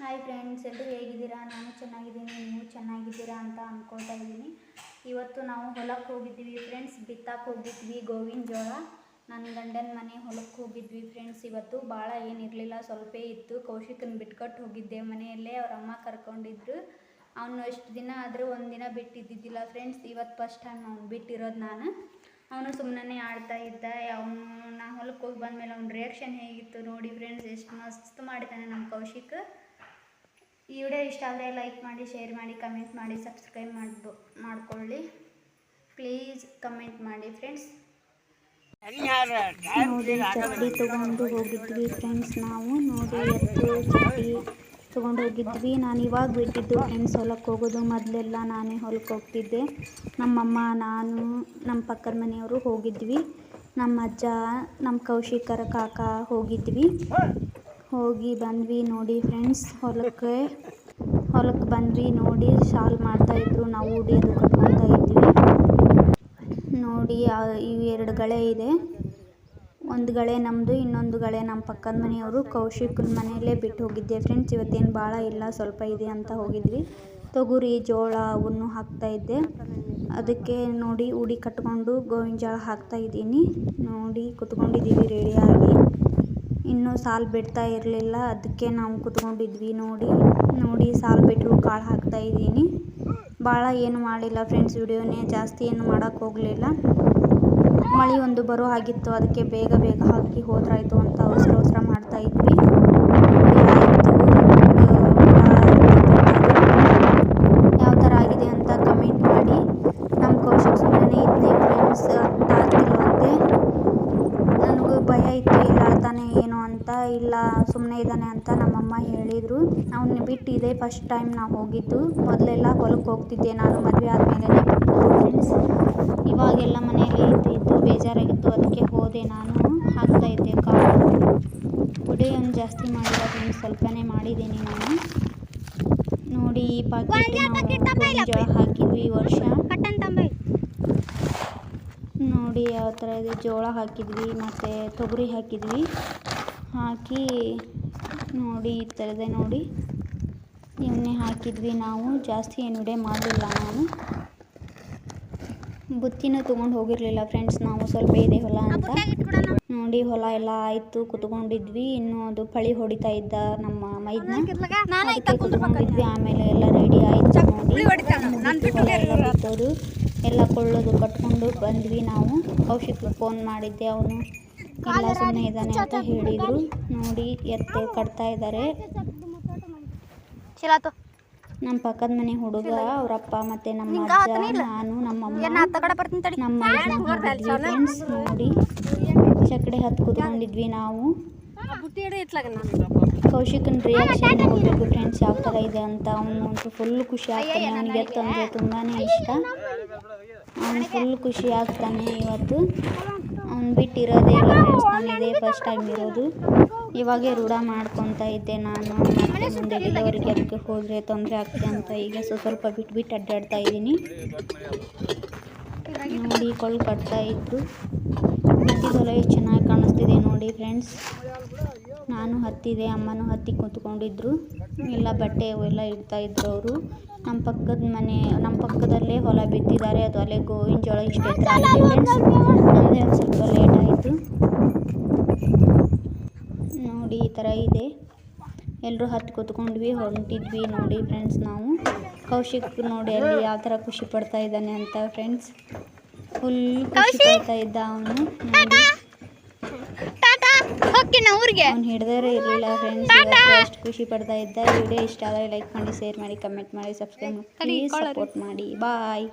Hi friends ಎಲ್ಲರೂ ಹೇಗಿದ್ದೀರಾ? ನಾನು ಚೆನ್ನಾಗಿದ್ದೀನಿ, ನೀವು ಚೆನ್ನಾಗಿದ್ದೀರಾ ಅಂತ ಅಂದ್ಕೊಳ್ತಾ ಇದ್ದೀನಿ. ಇವತ್ತು ನಾವು ಹೊಲಕ್ಕೆ ಹೋಗಿದ್ವಿ ಫ್ರೆಂಡ್ಸ್ ಬಿತ್ತಕ್ಕೆ ಹೋಗಿದ್ವಿ, ಗೋವಿನ ಜೋಳ. ನನ್ನ ಗಂಡನ ಮನೆ ಹೊಲಕ್ಕೆ ಹೋಗಿದ್ವಿ ಫ್ರೆಂಡ್ಸ್ ಇವತ್ತು ಭಾಳ ಏನಿರಲಿಲ್ಲ, ಸ್ವಲ್ಪ ಇತ್ತು. ಕೌಶಿಕನ ಬಿಟ್ಕೊಟ್ಟು ಹೋಗಿದ್ದೆ ಮನೆಯಲ್ಲೇ, ಅವ್ರ ಅಮ್ಮ ಕರ್ಕೊಂಡಿದ್ರು. ಅವನು ಎಷ್ಟು ದಿನ ಆದರೂ ಒಂದು ದಿನ ಬಿಟ್ಟಿದ್ದಿದ್ದಿಲ್ಲ ಫ್ರೆಂಡ್ಸ್ ಇವತ್ತು ಫಸ್ಟ್ ಟೈಮ್ ಅವ್ನು ಬಿಟ್ಟಿರೋದು ನಾನು. ಅವನು ಸುಮ್ಮನೆ ಆಡ್ತಾ ಇದ್ದ, ಅವನು ನಾ ಹೊಲಕ್ಕೆ ಹೋಗಿ ಬಂದಮೇಲೆ ಅವ್ನ ರಿಯಾಕ್ಷನ್ ಹೇಗಿತ್ತು ನೋಡಿ ಫ್ರೆಂಡ್ಸ್ ಎಷ್ಟು ಮಸ್ತ್ ಮಾಡಿದ್ದಾನೆ ನಮ್ಮ ಕೌಶಿಕ್. ಈ ವಿಡಿಯೋ ಇಷ್ಟ ಆದರೆ ಲೈಕ್ ಮಾಡಿ ಶೇರ್ ಮಾಡಿ ಕಮೆಂಟ್ ಮಾಡಿ ಸಬ್ಸ್ಕ್ರೈಬ್ ಮಾಡ್ಬೋ ಮಾಡ್ಕೊಳ್ಳಿ. ಪ್ಲೀಸ್ ಕಮೆಂಟ್ ಮಾಡಿ ಫ್ರೆಂಡ್ಸ್ ನೋಡಿ ಚಟ್ನಿ ತೊಗೊಂಡು ಹೋಗಿದ್ವಿ ಫ್ರೆಂಡ್ಸ್ ನಾವು. ನೋಡಿ ಎತ್ತು ಚಟ್ನಿ ತೊಗೊಂಡು ಹೋಗಿದ್ವಿ. ನಾನು ಇವಾಗ ಬಿಟ್ಟಿದ್ದು ಫ್ರೆಂಡ್ಸ್ ಹೊಲಕ್ಕೆ ಹೋಗೋದು. ಮೊದಲೆಲ್ಲ ನಾನೇ ಹೊಲಕ್ಕೆ ಹೋಗ್ತಿದ್ದೆ. ನಮ್ಮಮ್ಮ, ನಾನು ನಮ್ಮ ಪಕ್ಕದ ಮನೆಯವರು ಹೋಗಿದ್ವಿ. ನಮ್ಮ ಅಜ್ಜ ನಮ್ಮ ಕೌಶಿಕರ ಕಾಕ ಹೋಗಿದ್ವಿ. ಹೋಗಿ ಬಂದ್ವಿ ನೋಡಿ ಫ್ರೆಂಡ್ಸ್ ಹೊಲಕ್ಕೆ ಹೊಲಕ್ಕೆ ಬಂದ್ವಿ ನೋಡಿ ಶಾಲ್ ಮಾಡ್ತಾಯಿದ್ರು ನಾವು ಉಡಿ ಅದು ಕಟ್ಕೊತಾ ಇದ್ವಿ. ನೋಡಿ ಇವು ಎರಡು ಗಳೆ ಇದೆ. ಒಂದು ಗಳೆ ನಮ್ಮದು ಇನ್ನೊಂದು ಗಳೆ ನಮ್ಮ ಪಕ್ಕದ ಮನೆಯವರು. ಕೌಶಿಕನ ಮನೆಯಲ್ಲೇ ಬಿಟ್ಟು ಹೋಗಿದ್ದೆ ಫ್ರೆಂಡ್ಸ್ ಇವತ್ತೇನು ಭಾಳ ಇಲ್ಲ, ಸ್ವಲ್ಪ ಇದೆ ಅಂತ ಹೋಗಿದ್ವಿ. ತೊಗರಿ, ಜೋಳ ಅವನ್ನು ಹಾಕ್ತಾ ಇದ್ದೆ. ಅದಕ್ಕೆ ನೋಡಿ ಉಡಿ ಕಟ್ಕೊಂಡು ಗೋವಿನ ಜೋಳ ಹಾಕ್ತಾ ಇದ್ದೀನಿ. ನೋಡಿ ಕುತ್ಕೊಂಡಿದ್ದೀವಿ ರೆಡಿಯಾಗಿ ಇನ್ನೂ ಸಾಲು ಬಿಡ್ತಾ ಇರಲಿಲ್ಲ. ಅದಕ್ಕೆ ನಾವು ಕುತ್ಕೊಂಡಿದ್ವಿ ನೋಡಿ ನೋಡಿ ಸಾಲು ಬಿಟ್ಟರು ಕಾಳು ಹಾಕ್ತಾ ಇದ್ದೀನಿ. ಭಾಳ ಏನು ಮಾಡಿಲ್ಲ ಫ್ರೆಂಡ್ಸ್ ವಿಡಿಯೋನೇ, ಜಾಸ್ತಿ ಏನು ಮಾಡೋಕ್ಕೆ ಹೋಗಲಿಲ್ಲ. ಮಳೆ ಒಂದು ಬರೋ ಹಾಗಿತ್ತು, ಅದಕ್ಕೆ ಬೇಗ ಬೇಗ ಹಾಕಿ ಹೋದ್ರಾಯಿತು ಅಂತ ಅವಸರ ಅವಸರ ಮಾಡ್ತಾ ಇದ್ವಿ ನೋಡಿ ಆಯಿತು ಯಾವ ಥರ ಆಗಿದೆ ಅಂತ ಕಮೆಂಟ್ ಮಾಡಿ ನಮ್ಮ ಕೌಶಿಕ್ ಸುಮ್ಮನೆ ಇದ್ದೆ ಫ್ರೆಂಡ್ಸ್ ಅರ್ಥ ಆಗ್ತಿಲ್ವಂತೆ ನನಗೂ ಭಯ ಇತ್ತು ಇಲ್ಲ ಆಡ್ತಾನೆ ಏನೋ ಅಂತ ಇಲ್ಲ ಸುಮ್ಮನೆ ಇದ್ದಾನೆ ಅಂತ ನಮ್ಮಮ್ಮ ಹೇಳಿದರು. ಅವನ್ನ ಬಿಟ್ಟು ಇದೇ ಫಸ್ಟ್ ಟೈಮ್ ನಾವು ಹೋಗಿದ್ದು. ಮೊದಲೆಲ್ಲ ಹೊಲಕ್ಕೆ ಹೋಗ್ತಿದ್ದೆ ನಾನು ಮದುವೆ ಆದಮೇಲೆ ಫ್ರೆಂಡ್ಸ್ ಇವಾಗೆಲ್ಲ ಮನೆಯಲ್ಲಿ ಇದ್ದು ಇದ್ದು ಬೇಜಾರಾಗಿತ್ತು ಅದಕ್ಕೆ ಹೋದೆ ನಾನು. ಹಾಕ್ತಾ ಇದ್ದೆ ಕಾಳು. ಪುಡಿಯನ್ನು ಜಾಸ್ತಿ ಮಾಡಿಲ್ಲ ಫ್ರೆಂಡ್ಸ್ ಸ್ವಲ್ಪನೇ ಮಾಡಿದ್ದೀನಿ ನಾನು. ನೋಡಿ ಈ ಪಾಕೆಟ್ ಜೋಳ ಹಾಕಿದ್ವಿ ಈ ವರ್ಷ. ನೋಡಿ ಯಾವ ಥರ ಇದೆ. ಜೋಳ ಹಾಕಿದ್ವಿ ಮತ್ತು ತೊಗರಿ ಹಾಕಿದ್ವಿ. ಹಾಕಿ ನೋಡಿ ಈ ಥರದೇ ನೋಡಿ. ಇವನ್ನೇ ಹಾಕಿದ್ವಿ ನಾವು. ಜಾಸ್ತಿ ಏನು ವಿಡಿಯೋ ಮಾಡಲಿಲ್ಲ ನಾನು. ಬುತ್ತಿನೂ ತೊಗೊಂಡು ಹೋಗಿರಲಿಲ್ಲ ಫ್ರೆಂಡ್ಸ್ ನಾವು ಸ್ವಲ್ಪ ಇದೆ ಹೊಲ ಅಂತ. ನೋಡಿ ಹೊಲ ಎಲ್ಲ ಆಯಿತು ಕುತ್ಕೊಂಡಿದ್ವಿ. ಇನ್ನೂ ಅದು ಪಳಿ ಹೊಡಿತಾ ಇದ್ದ ನಮ್ಮ ಮೈದ್ನ. ಕುತ್ಕೊಂಡಿದ್ವಿ ಆಮೇಲೆ ಎಲ್ಲ ರೆಡಿ ಆಯಿತು ನೋಡಿ. ಹೊಲ ಎಲ್ಲ ಬಿತ್ತೋದು. ಎಲ್ಲ ಕೊಳ್ಳೋದು ಕಟ್ಕೊಂಡು ಬಂದ್ವಿ ನಾವು. ಕೌಶಿಕ್ ಫೋನ್ ಮಾಡಿದ್ದೆ ಅವನು. ಇಲ್ಲ ಸುಮ್ಮನೆ ಇದ್ದಾನೆ ಅಂತ ಹೇಳಿದ್ರು. ನೋಡಿ ಎತ್ತೆ ಕಟ್ತಾ ಇದ್ದಾರೆ. ನಮ್ಮ ಪಕ್ಕದ ಮನೆ ಹುಡುಗ ಅವರಪ್ಪ ಮತ್ತೆ ನಮ್ಮ ಅಜ್ಜ ನಾನು ನಮ್ಮಮ್ಮ ನಮ್ಮ ಹೋಗಿದ್ವಿ ಫ್ರೆಂಡ್ಸ್ ನೋಡಿ ಚಕಡೆ ಹತ್ತು ಕುತ್ಕೊಂಡಿದ್ವಿ ನಾವು ಕೌಶಿಕನ್ ರಿಯಾಕ್ಷನ್ ನೋಡಬೇಕು ಫ್ರೆಂಡ್ಸ್ ಯಾವ ಥರ ಇದೆ ಅಂತ ಅವನು? ಅಂತೂ ಫುಲ್ ಖುಷಿ ಆಗ್ತಾನೆ ಅವನಿಗೆ ಎತ್ತು ಅಂದರೆ ತುಂಬಾ ಇಷ್ಟ ಅವನು ಫುಲ್ ಖುಷಿ ಆಗ್ತಾನೆ ಇವತ್ತು ಅವ್ನು ಬಿಟ್ಟಿರೋದೇ ಇಲ್ಲ ಫ್ರೆಂಡ್ಸ್ ನಾನು ಇದೇ ಫಸ್ಟ್ ಟೈಮ್ ಇರೋದು. ಇವಾಗೇ ರೂಢ ಮಾಡ್ಕೊತಾ ಇದ್ದೆ ನಾನು. ಮುಂದೆ ಡೆಲಿವರಿಗೆ ಅದಕ್ಕೆ ಹೋದರೆ ತೊಂದರೆ ಆಗ್ತದೆ ಅಂತ ಈಗ ಸ್ವಲ್ಪ ಸ್ವಲ್ಪ ಬಿಟ್ಟು ಬಿಟ್ಟು ಅಡ್ಡಾಡ್ತಾ ಇದ್ದೀನಿ. ನೋಡಿ ಕೊಳ್ಳು ಕಟ್ತಾ ಹತ್ತಿದಲ್ಲ ಎಷ್ಟು ಚೆನ್ನಾಗಿ ಕಾಣಿಸ್ತಿದೆ ನೋಡಿ ಫ್ರೆಂಡ್ಸ್ ನಾನು ಹತ್ತಿದೆ, ಅಮ್ಮನೂ ಹತ್ತಿ ಕೂತ್ಕೊಂಡಿದ್ರು. ಎಲ್ಲ ಬಟ್ಟೆ ಅವೆಲ್ಲ ಇಡ್ತಾ ಇದ್ರು ಅವರು. ನಮ್ಮ ಪಕ್ಕದ ಮನೆ ನಮ್ಮ ಪಕ್ಕದಲ್ಲೇ ಹೊಲ ಬಿತ್ತಿದ್ದಾರೆ. ಅದು ಅಲ್ಲೇ ಗೋವಿನ ಜೋಳ ಇಷ್ಟು ಎತ್ತರ ನಮ್ಮದೇ ಒಂದು ಸ್ವಲ್ಪ ಲೇಟ್ ಆಯಿತು. ನೋಡಿ ಈ ಥರ ಇದೆ. ಎಲ್ಲರೂ ಹತ್ತು ಕೂತ್ಕೊಂಡ್ವಿ ಹೊಂಟಿದ್ವಿ ನೋಡಿ ಫ್ರೆಂಡ್ಸ್ ನಾವು. ಕೌಶಿಕ್ ನೋಡಿ ಅಲ್ಲಿ ಯಾವ ಥರ ಖುಷಿ ಪಡ್ತಾ ಇದ್ದಾನೆ ಅಂತ ಫ್ರೆಂಡ್ಸ್ ಫುಲ್ ಖುಷಿ ಪಡ್ತಾ ಇದ್ದ ಅವನು. ನೋಡಿ. ಹೋಗ್ತೀನಿ ಊರಿಗೆ. ಅವ್ನು ಹಿಡ್ದರೆ ಇರಲಿಲ್ಲ ಫ್ರೆಂಡ್ಸ್ ಎಷ್ಟು ಖುಷಿ ಪಡ್ತಾ ಇದ್ದ ವಿಡಿಯೋ ಇಷ್ಟ ಆದರೆ ಲೈಕ್ ಮಾಡಿ ಶೇರ್ ಮಾಡಿ ಕಮೆಂಟ್ ಮಾಡಿ ಸಬ್ಸ್ಕ್ರೈಬ್ ಮಾಡಿ. ಪ್ಲೀಸ್ ಸಪೋರ್ಟ್ ಮಾಡಿ. ಬಾಯ್